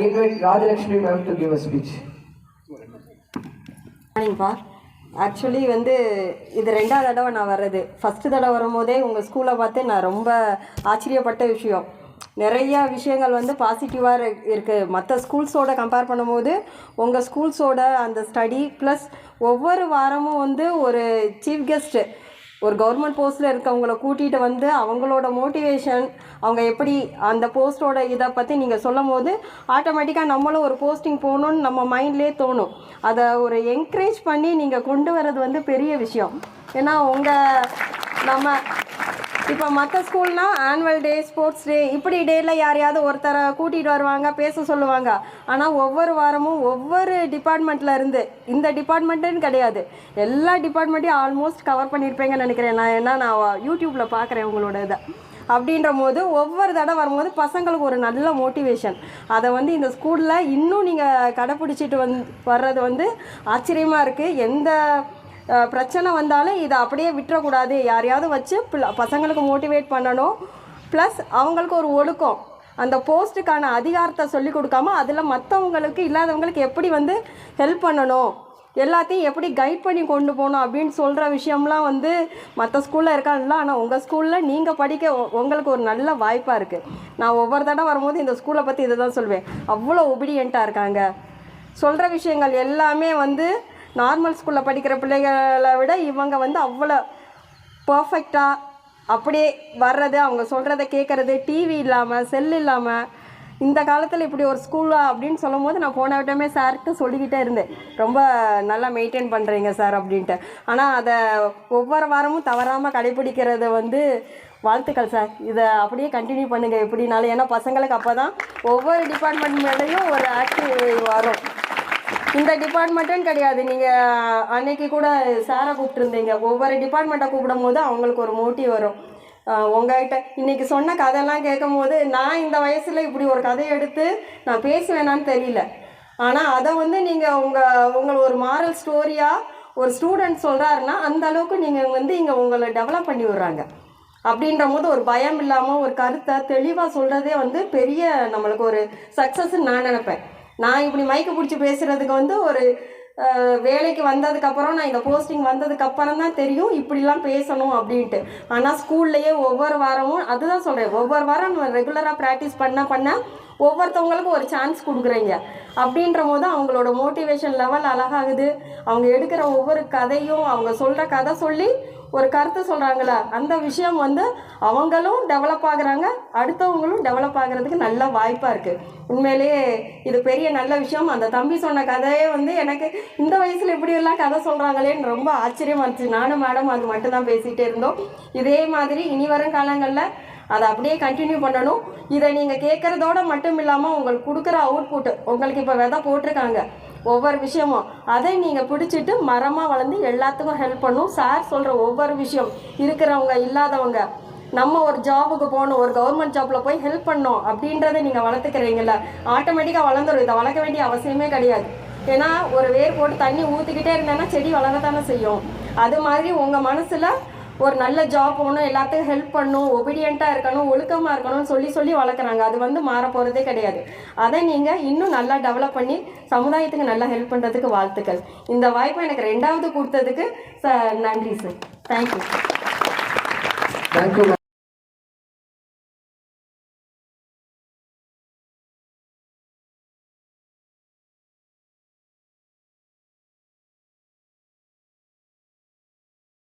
I invite Rajalakshmi ma'am to give a speech. மார்னிங்ப்பா actually வந்து இது ரெண்டாவது தடவை நான் வர்றது. ஃபஸ்ட்டு தடவை வரும்போதே உங்கள் ஸ்கூலை பார்த்து நான் ரொம்ப ஆச்சரியப்பட்ட விஷயம். நிறைய விஷயங்கள் வந்து பாசிட்டிவாக இருக்குது மற்ற ஸ்கூல்ஸோட கம்பேர் பண்ணும்போது உங்கள் ஸ்கூல்ஸோட அந்த ஸ்டடி ப்ளஸ் ஒவ்வொரு வாரமும் வந்து ஒரு சீஃப் கெஸ்ட்டு ஒரு கவர்மெண்ட் போஸ்ட்டில் இருக்கவங்கள கூட்டிகிட்டு வந்து அவங்களோட மோட்டிவேஷன் அவங்க எப்படி அந்த போஸ்ட்டோட இதை பற்றி நீங்கள் சொல்லும் போது ஆட்டோமேட்டிக்காக நம்மளும் ஒரு போஸ்டிங் போகணுன்னு நம்ம மைண்ட்லேயே தோணும். அதை ஒரு என்கரேஜ் பண்ணி நீங்கள் கொண்டு வர்றது வந்து பெரிய விஷயம். ஏன்னா உங்கள் நம்ம இப்போ மற்ற ஸ்கூல்னால் ஆனுவல் டே ஸ்போர்ட்ஸ் டே இப்படி டேயில் யாரையாவது ஒருத்தரை கூட்டிகிட்டு வருவாங்க பேச சொல்லுவாங்க. ஆனால் ஒவ்வொரு வாரமும் ஒவ்வொரு டிபார்ட்மெண்ட்டில் இருந்து இந்த டிபார்ட்மெண்ட்டுன்னு கிடையாது. எல்லா டிபார்ட்மெண்ட்டையும் ஆல்மோஸ்ட் கவர் பண்ணியிருப்பேங்கன்னு நினைக்கிறேன். நான் ஏன்னா நான் யூடியூப்பில் பார்க்குறேன் உங்களோட இதை. அப்படின்ற போது ஒவ்வொரு தடவை வரும்போது பசங்களுக்கு ஒரு நல்ல மோட்டிவேஷன் அதை வந்து இந்த ஸ்கூலில் இன்னும் நீங்கள் கடைப்பிடிச்சிட்டு வந் வர்றது வந்து ஆச்சரியமாக இருக்குது எந்த பிரச்சனை வந்தாலும் இதை அப்படியே விட்டுறக்கூடாது. யாரையாவது வச்சு பிள்ள- பசங்களுக்கு மோட்டிவேட் பண்ணணும். ப்ளஸ் அவங்களுக்கு ஒரு ஒழுக்கம். அந்த போஸ்ட்டுக்கான அதிகாரத்தை சொல்லி கொடுக்காம அதில் மற்றவங்களுக்கு இல்லாதவங்களுக்கு எப்படி வந்து ஹெல்ப் பண்ணணும்? எல்லாத்தையும் எப்படி கைட் பண்ணி கொண்டு போகணும் அப்படின்னு சொல்கிற விஷயம்லாம் வந்து மற்ற ஸ்கூலில் இருக்காங்களா ஆனால் உங்கள் ஸ்கூலில் நீங்கள் படிக்க உங்களுக்கு ஒரு நல்ல வாய்ப்பாக இருக்குது நான் ஒவ்வொரு தடவை வரும்போது இந்த ஸ்கூலை பற்றி இதை தான் சொல்வேன். அவ்வளோ ஒபீடியண்ட்டாக இருக்காங்க. சொல்கிற விஷயங்கள் எல்லாமே வந்து நார்மல் ஸ்கூலில் படிக்கிற பிள்ளைகளை விட இவங்க வந்து அவ்வளோ பர்ஃபெக்டாக அப்படியே வர்றது அவங்க சொல்கிறத கேட்குறது டிவி இல்லாமல் செல் இல்லாமல் இந்த காலத்தில் இப்படி ஒரு ஸ்கூலா அப்படின்னு சொல்லும் போது நான் போன விட்டமே சார்கிட்ட சொல்லிக்கிட்டே இருந்தேன். ரொம்ப நல்லா மெயின்டைன் பண்ணுறீங்க சார் அப்படின்ட்டு. ஆனால் அதை ஒவ்வொரு வாரமும் தவறாமல் கடைபிடிக்கிறது வந்து வாழ்த்துக்கள் சார் இதை அப்படியே கண்டினியூ பண்ணுங்கள் எப்படினாலும் ஏன்னா பசங்களுக்கு அப்போ தான் ஒவ்வொரு டிபார்ட்மெண்ட் மேலேயும் ஒரு ஆக்டிவ் வரும். இந்த டிபார்ட்மெண்ட்டுன்னு கிடையாது. நீங்கள் அன்னைக்கு கூட சாரை கூப்பிட்டுருந்தீங்க. ஒவ்வொரு டிபார்ட்மெண்ட்டை கூப்பிடும் போது அவங்களுக்கு ஒரு மோட்டிவ் வரும். ஆஹ் உங்ககிட்ட சொன்ன கதையெல்லாம் கேட்கும் போது நான் இந்த வயசில் இப்படி ஒரு கதையை எடுத்து நான் பேசுவேனான்னு தெரியல. ஆனால் அதை வந்து நீங்கள் உங்கள் உங்களை ஒரு மாரல் ஸ்டோரியாக ஒரு ஸ்டூடெண்ட் சொல்கிறாருன்னா அந்த அளவுக்கு நீங்கள் வந்து இங்கே உங்களை டெவலப் பண்ணி விடுறாங்க. அப்படின்ற போது ஒரு பயம் இல்லாமல் ஒரு கருத்தை தெளிவாக சொல்கிறதே வந்து பெரிய நம்மளுக்கு ஒரு சக்ஸஸ்ன்னு நான் நினப்பேன். நான் இப்படி மைக்கு பிடிச்சி பேசுகிறதுக்கு வந்து ஒரு வேலைக்கு வந்ததுக்கப்புறம் நான் இந்த போஸ்டிங் வந்ததுக்கப்புறம் தான் தெரியும் இப்படிலாம் பேசணும் அப்படின்ட்டு. ஆனால் ஸ்கூல்லையே ஒவ்வொரு வாரமும் அதுதான் சொல்கிறேன் ஒவ்வொரு வாரம் நம்ம ரெகுலராக ப்ராக்டிஸ் பண்ண பண்ண ஒவ்வொருத்தவங்களுக்கும் ஒரு சான்ஸ் கொடுக்குறீங்க. அப்படின்ற போது அவங்களோட மோட்டிவேஷன் லெவல் அழகாகுது. அவங்க எடுக்கிற ஒவ்வொரு கதையும் அவங்க சொல்கிற கதை சொல்லி ஒரு கருத்து சொல்கிறாங்களா அந்த விஷயம் வந்து அவங்களும் டெவலப் ஆகுறாங்க அடுத்தவங்களும் டெவலப் ஆகிறதுக்கு நல்ல வாய்ப்பாக இருக்குது உண்மையிலேயே இது பெரிய நல்ல விஷயம். அந்த தம்பி சொன்ன கதையே வந்து எனக்கு இந்த வயசில் இப்படியெல்லாம் கதை சொல்கிறாங்களேன்னு ரொம்ப ஆச்சரியமா இருந்துச்சு. நானும் மேடம் அது மட்டும்தான் பேசிகிட்டே இருந்தோம். இதே மாதிரி இனி வரும் காலங்களில் அதை அப்படியே கண்டினியூ பண்ணணும். இதை நீங்கள் கேட்குறதோட மட்டும் இல்லாமல் உங்களுக்கு கொடுக்குற அவுட்புட்டு உங்களுக்கு இப்போ விதை போட்டிருக்காங்க. ஒவ்வொரு விஷயமும். அதை நீங்கள் பிடிச்சிட்டு மரமாக வளர்ந்து எல்லாத்துக்கும் ஹெல்ப் பண்ணும். சார் சொல்கிற ஒவ்வொரு விஷயம் இருக்கிறவங்க இல்லாதவங்க நம்ம ஒரு ஜாபுக்கு போகணும் ஒரு கவர்மெண்ட் ஜாப்பில் போய் ஹெல்ப் பண்ணோம் அப்படின்றத நீங்கள் வளர்த்துக்கிறீங்கள ஆட்டோமேட்டிக்காக வளர்ந்துடும் இதை வளர்க்க வேண்டிய அவசியமே கிடையாது. ஏன்னா ஒரு வேர் போட்டு தண்ணி ஊற்றிக்கிட்டே இருந்தேன்னா செடி வளரத்தானே செய்யும். அது மாதிரி உங்கள் மனசில் ஒரு நல்ல ஜாப் போகணும் எல்லாத்துக்கும் ஹெல்ப் பண்ணணும் ஒபீடியண்ட்டாக இருக்கணும் ஒழுக்கமாக இருக்கணும்னு சொல்லி சொல்லி வளர்க்குறாங்க. அது வந்து மாற போகிறதே கிடையாது. அதை நீங்கள் இன்னும் நல்லா டெவலப் பண்ணி சமுதாயத்துக்கு நல்லா ஹெல்ப் பண்ணுறதுக்கு வாழ்த்துக்கள். இந்த வாய்ப்பை எனக்கு ரெண்டாவது கொடுத்ததுக்கு ச நன்றி சார் தேங்க்யூ தேங்க்யூ